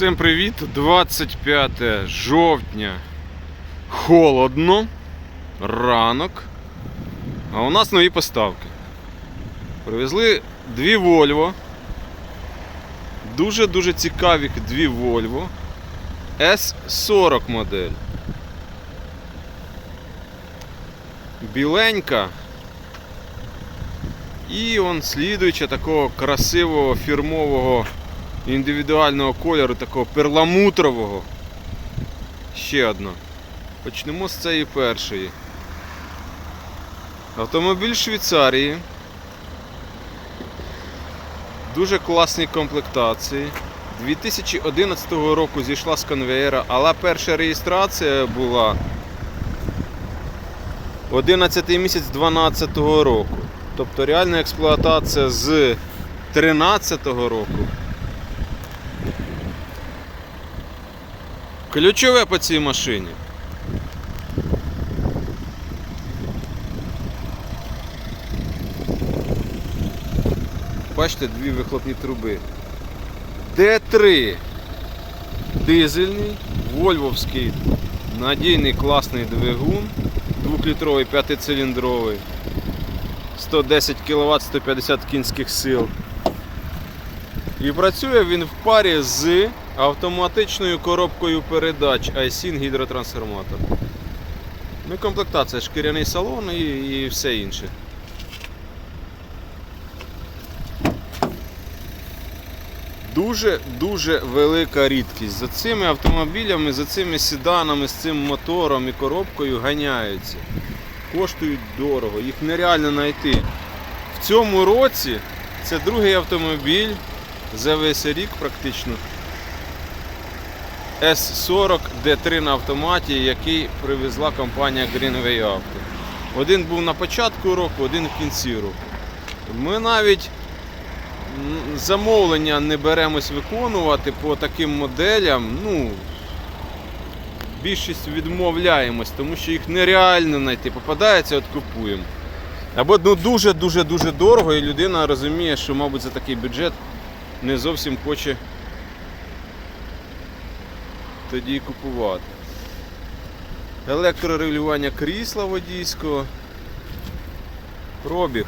Всім привіт! 25 жовтня. Холодно. Ранок. А у нас нові поставки. Привезли дві Volvo. Дуже-дуже цікаві дві Volvo. S40 модель. Біленька. І он слідуюча такого красивого фірмового індивідуального кольору, такого перламутрового. Ще одна. Почнемо з цієї першої. Автомобіль Швейцарії. Дуже класні комплектації. 2011 року зійшла з конвейера, але перша реєстрація була 11 місяць 2012 року. Тобто реальна експлуатація з 2013 року. Ключове по цій машині. Бачите, дві вихлопні труби. Д3 дизельний, вольвовський, надійний класний двигун, 2-літровий 5-циліндровий, 110 кВт, 150 кінських сил. І працює він в парі з автоматичною коробкою передач iSyn гідротрансформатор. Ну і комплектація, шкіряний салон і, і все інше. Дуже-дуже велика рідкість. За цими автомобілями, за цими седанами, з цим мотором і коробкою ганяються. Коштують дорого, їх нереально знайти. В цьому році це другий автомобіль за весь рік практично. S40 D3 на автоматі, який привезла компанія Greenway Auto. Один був на початку року, один в кінці року. Ми навіть замовлення не беремось виконувати по таким моделям. Ну, більшість відмовляємось, тому що їх нереально знайти. Попадається, от купуємо. Або ну, дуже-дуже дуже дорого, і людина розуміє, що, мабуть, за такий бюджет не зовсім хоче тоді купувати. Електрорегулювання крісла водійського. Пробіг.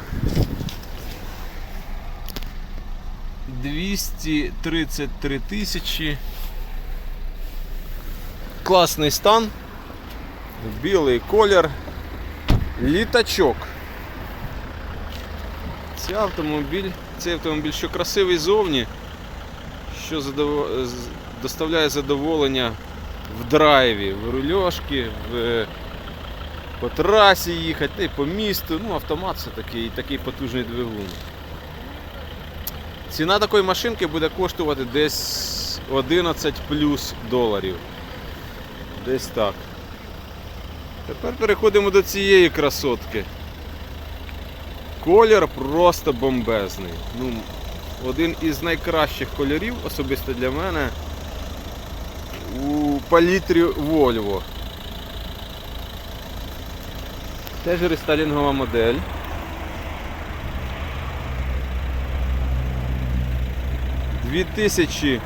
233 тисячі. Класний стан. Білий колір. Літачок. Цей автомобіль, цей автомобіль, що красивий зовні, що задов... доставляє задоволення в драйві, в рульошки, в... по трасі їхати, по місту. Ну, автомат все такий, такий потужний двигун. Ціна такої машинки буде коштувати десь 11 плюс доларів. Десь так. Тепер переходимо до цієї красотки. Колір просто бомбезний. Ну, один із найкращих кольорів, особисто для мене, у палітрі Volvo. Теж рестайлінгова модель. Дві тисячі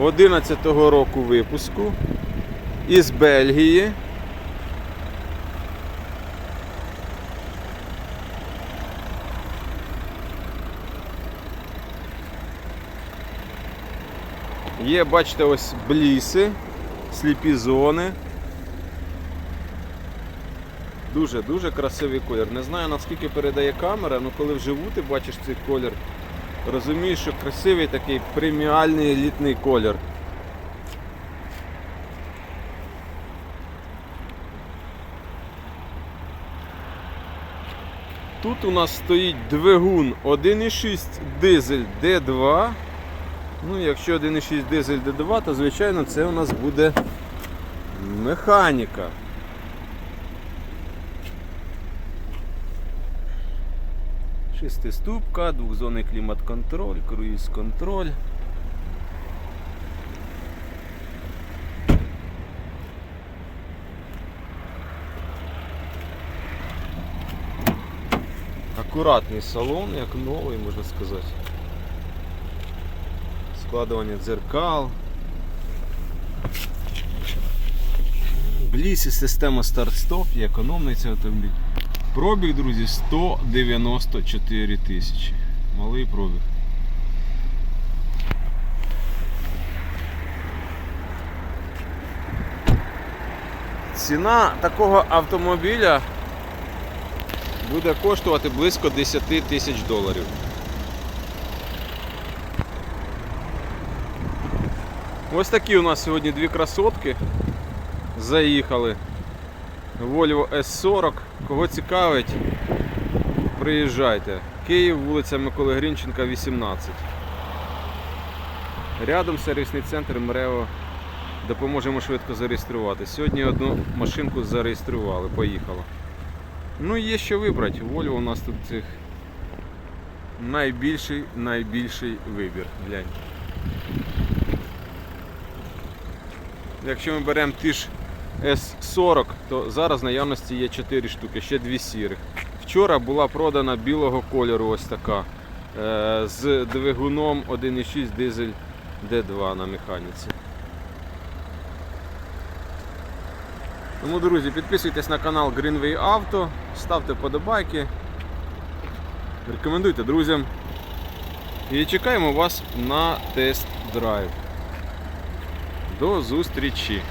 11 року випуску із Бельгії. Є, бачите, ось бліси, сліпі зони. Дуже-дуже красивий колір. Не знаю наскільки передає камера, але коли вживу ти бачиш цей колір, розумієш, що красивий такий преміальний елітний колір. Тут у нас стоїть двигун 1,6 дизель D2. Ну, якщо 1,6 дизель D2, то звичайно це у нас буде механіка. Шестиступка, двохзонний клімат-контроль, круїз-контроль. Акуратний салон, як новий, можна сказати складування дзеркал. В лісі система старт-стоп і економний цей автомобіль. Пробіг, друзі, 194 тисячі. Малий пробіг. Ціна такого автомобіля буде коштувати близько 10 тисяч доларів. Ось такі у нас сьогодні дві красотки. Заїхали. Volvo S40. Кого цікавить, приїжджайте. Київ, вулиця Миколи Грінченка, 18. Рядом сервісний центр МРЕО. Допоможемо швидко зареєструвати. Сьогодні одну машинку зареєстрували, поїхала. Ну, є що вибрати. Volvo у нас тут цих найбільший, найбільший вибір. Глянь. Якщо ми беремо ті ж S40, то зараз в наявності є 4 штуки, ще 2 сірих. Вчора була продана білого кольору ось така. е, З двигуном 1.6 дизель D2 на механіці. Тому, друзі, підписуйтесь на канал Greenway Auto, ставте вподобайки, рекомендуйте друзям. І чекаємо вас на тест-драйв. До зустрічі!